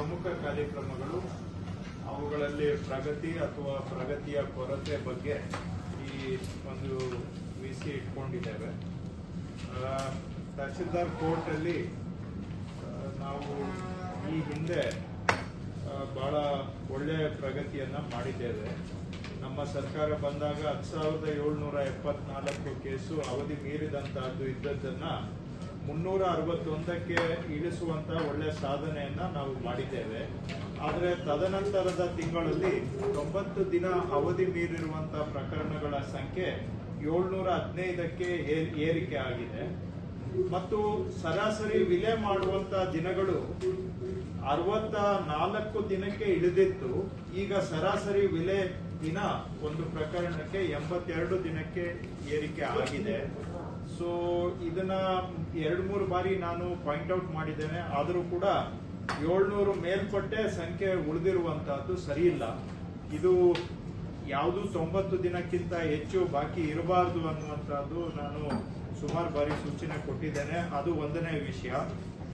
ಪ್ರಮುಖ ಕಾರ್ಯಕ್ರಮಗಳು ಅವುಗಳಲ್ಲಿ ಪ್ರಗತಿ ಅಥವಾ ಪ್ರಗತಿಯ ಕೊರತೆ ಬಗ್ಗೆ ಈ ಒಂದು ವಿ ಸಿ ಇಟ್ಕೊಂಡಿದ್ದೇವೆ. ತಹಶೀಲ್ದಾರ್ ಕೋರ್ಟಲ್ಲಿ ನಾವು ಈ ಹಿಂದೆ ಬಹಳ ಒಳ್ಳೆಯ ಪ್ರಗತಿಯನ್ನು ಮಾಡಿದ್ದೇವೆ. ನಮ್ಮ ಸರ್ಕಾರ ಬಂದಾಗ ಹತ್ತು ಸಾವಿರದ ಏಳ್ನೂರ ಎಪ್ಪತ್ನಾಲ್ಕು ಕೇಸು ಅವಧಿ ಮೀರಿದಂತಹದ್ದು ಇದ್ದದ್ದನ್ನ ಮುನ್ನೂರ ಅರವತ್ತೊಂದಕ್ಕೆ ಇಳಿಸುವಂತ ಒಳ್ಳೆ ಸಾಧನೆಯನ್ನ ನಾವು ಮಾಡಿದ್ದೇವೆ. ಆದರೆ ತದನಂತರದ ತಿಂಗಳಲ್ಲಿ ತೊಂಬತ್ತು ದಿನ ಅವಧಿ ಮೀರಿರುವಂತಹ ಪ್ರಕರಣಗಳ ಸಂಖ್ಯೆ ಏಳ್ನೂರ ಹದಿನೈದಕ್ಕೆ ಏರ್- ಏರಿಕೆ ಆಗಿದೆ. ಮತ್ತು ಸರಾಸರಿ ವಿಲೆ ಮಾಡುವಂತ ದಿನಗಳು ಅರವತ್ತ ನಾಲ್ಕು ದಿನಕ್ಕೆ ಇಳಿದಿತ್ತು. ಈಗ ಸರಾಸರಿ ವಿಲೆ ದಿನ ಒಂದು ಪ್ರಕರಣಕ್ಕೆ ಎಂಬತ್ತೆರಡು ದಿನಕ್ಕೆ ಏರಿಕೆ ಆಗಿದೆ. ಸೊ ಇದನ್ನ ಎರಡು ಮೂರು ಬಾರಿ ನಾನು ಪಾಯಿಂಟ್ ಔಟ್ ಮಾಡಿದ್ದೇನೆ. ಆದರೂ ಕೂಡ ಏಳ್ನೂರು ಮೇಲ್ಪಟ್ಟೆ ಸಂಖ್ಯೆ ಉಳಿದಿರುವಂತಹದ್ದು ಸರಿಯಿಲ್ಲ. ಇದು ಯಾವುದು ತೊಂಬತ್ತು ದಿನಕ್ಕಿಂತ ಹೆಚ್ಚು ಬಾಕಿ ಇರಬಾರದು ಅನ್ನುವಂಥದ್ದು ನಾನು ಸುಮಾರು ಬಾರಿ ಸೂಚನೆ ಕೊಟ್ಟಿದ್ದೇನೆ. ಅದು ಒಂದನೇ ವಿಷಯ.